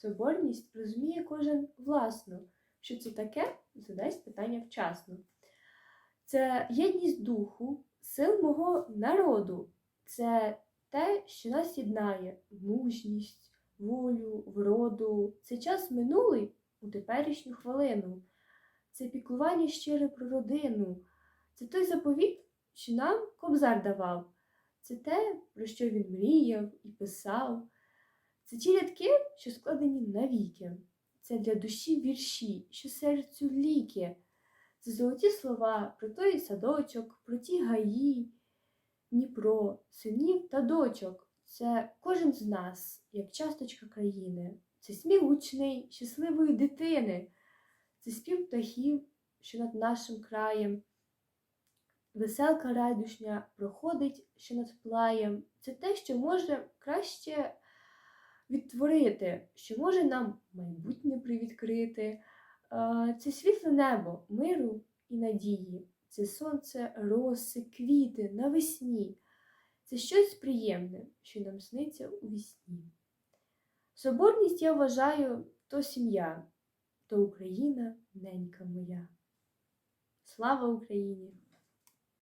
Соборність розуміє кожен власно. Що це таке? Задасть питання вчасно. Це єдність духу, сил мого народу. Це те, що нас єднає, мужність, волю, вроду. Це час минулий у теперішню хвилину. Це піклування щире про родину. Це той заповіт, що нам кобзар давав. Це те, про що він мріяв і писав. Це ті рядки, що складені навіки. Це для душі вірші, що серцю ліки. Це золоті слова про той садочок, про ті гаї, Дніпро, синів та дочок. Це кожен з нас, як часточка країни. Це сміх гучний, щасливої дитини. Це спів птахів, що над нашим краєм. Веселка радушня проходить, що над плаєм. Це те, що може краще відтворити, що може нам майбутнє привідкрити. Це світле небо миру і надії. Це сонце, роси, квіти навесні. Це щось приємне, що нам сниться у вісні. Соборність я вважаю то сім'я, то Україна, ненька моя. Слава Україні!